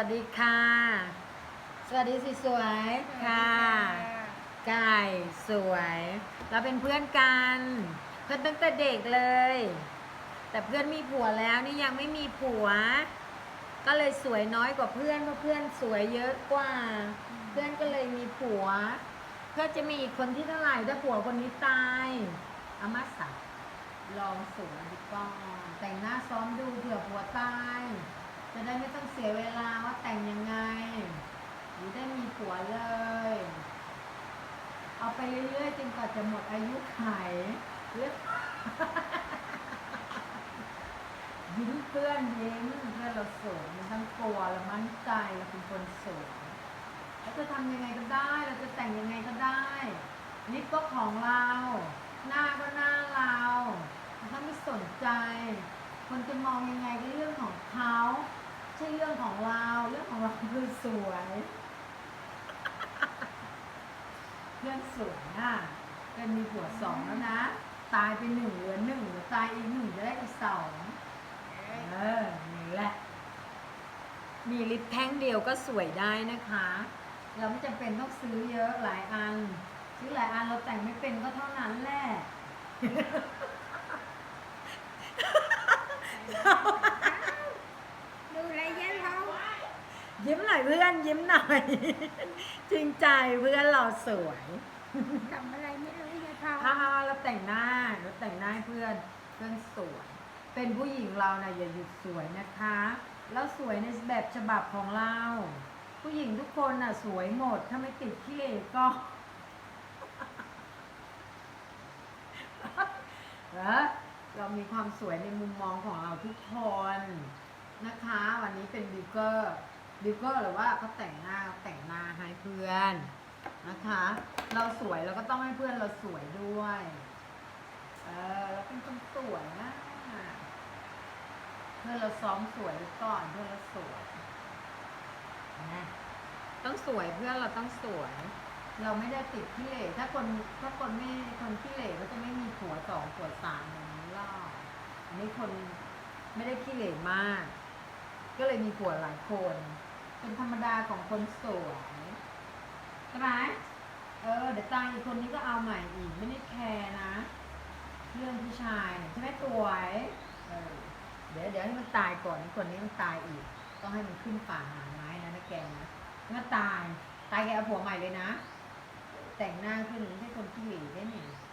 สวัสดีค่ะ สวัสดีสิสวยค่ะ กายสวย เราเป็นเพื่อนกัน เพื่อนตั้งแต่เด็กเลย แต่เพื่อนมีผัวแล้วนี่ยังไม่มีผัว ก็เลยสวยน้อยกว่าเพื่อนเพราะเพื่อนสวยเยอะกว่า เพื่อนก็เลยมีผัว เพื่อจะมีอีกคนที่เท่าไหร่ถ้าผัวคนนี้ตายอามาสักลองสวยดีกว่าแต่งหน้าซ้อมดูเผื่อผัวตาย จะได้ไม่ต้องเสียเวลาว่าแต่งยังไงหรือได้มีผัวเลย เอาไปเรื่อยๆจนกว่าจะหมดอายุไขเลือกยิ้มเพื่อนยิ้มเพื่อนเราสวยมันทั้งกลัวและมั่นใจเราเป็นคนสวยเราจะทำยังไงก็ได้ เราจะแต่งยังไงก็ได้ลิปก็ของเรา หน้าก็หน้าเราถ้าไม่สนใจ คนจะมองยังไงก็เรื่องของเขา ใช่เรื่องของเรา เรื่องของเราคือสวยเพื่อนสวยน่ะเพื่อนมีผัวสองแล้วนะ ตายไปหนึ่งเหลือหนึ่งหลือตายอีกหนึ่งจะได้อีกสองเออนี่แหละ มีลิปแท่งเดียวก็สวยได้นะคะ เราไม่จำเป็นต้องซื้อเยอะหลายอัน ซื้อหลายอันเราแต่งไม่เป็นก็เท่านั้นแหละ ดูแลเยอะเรา ยิ้มหน่อยเพื่อนยิ้มหน่อย จริงใจเพื่อนเราสวยทำอะไรไม่รู้ยายเผาฮ่าฮ่าเราแต่งหน้าเราแต่งหน้าให้เพื่อนเพื่อนสวย เป็นผู้หญิงเรานะอย่าหยุดสวยนะคะ แล้วสวยในแบบฉบับของเรา ผู้หญิงทุกคนน่ะสวยหมดถ้าไม่ติดขี้เหร่ก็เออเรามีความสวยในมุมมองของเราทุกคนนะคะ วันนี้เป็นบิวเกอร์ บิวเกอร์หรือว่าเขาแต่งหน้าแต่งหน้าให้เพื่อนนะคะ เราสวยเราก็ต้องให้เพื่อนเราสวยด้วย เออเราเป็นคนสวยนะเพื่อนเราซ้อมสวยไว้ก่อนเพื่อนเราสวยนะต้องสวยเพื่อนเราต้องสวย เราไม่ได้ติดขี้เหร่ถ้าคนถ้าคนไม่คนขี้เหร่ก็จะไม่มีผัวสองผัวสามอย่างนี้หรอกอันนี้คนไม่ได้ขี้เหร่มาก ก็เลยมีผัวหลายคน เป็นธรรมดาของคนสวยใช่ไหมเออ เดี๋ยวตายอีกคนนี้ก็เอาใหม่อีก ไม่ได้แคร์นะ เรื่องผู้ชายเนี่ยใช่ไหมตัวไอ้เออเดี๋ยวเดี๋ยวให้มันตายก่อนอ้คนนี้มันตายอีก ต้องให้มันขึ้นป่าหาไม้นะนะแกนะให้มันตาย ตายแกเอาผัวใหม่เลยนะ แต่งหน้าขึ้นใช่คนขี้หลีได้เนี่ยตายหัวตาย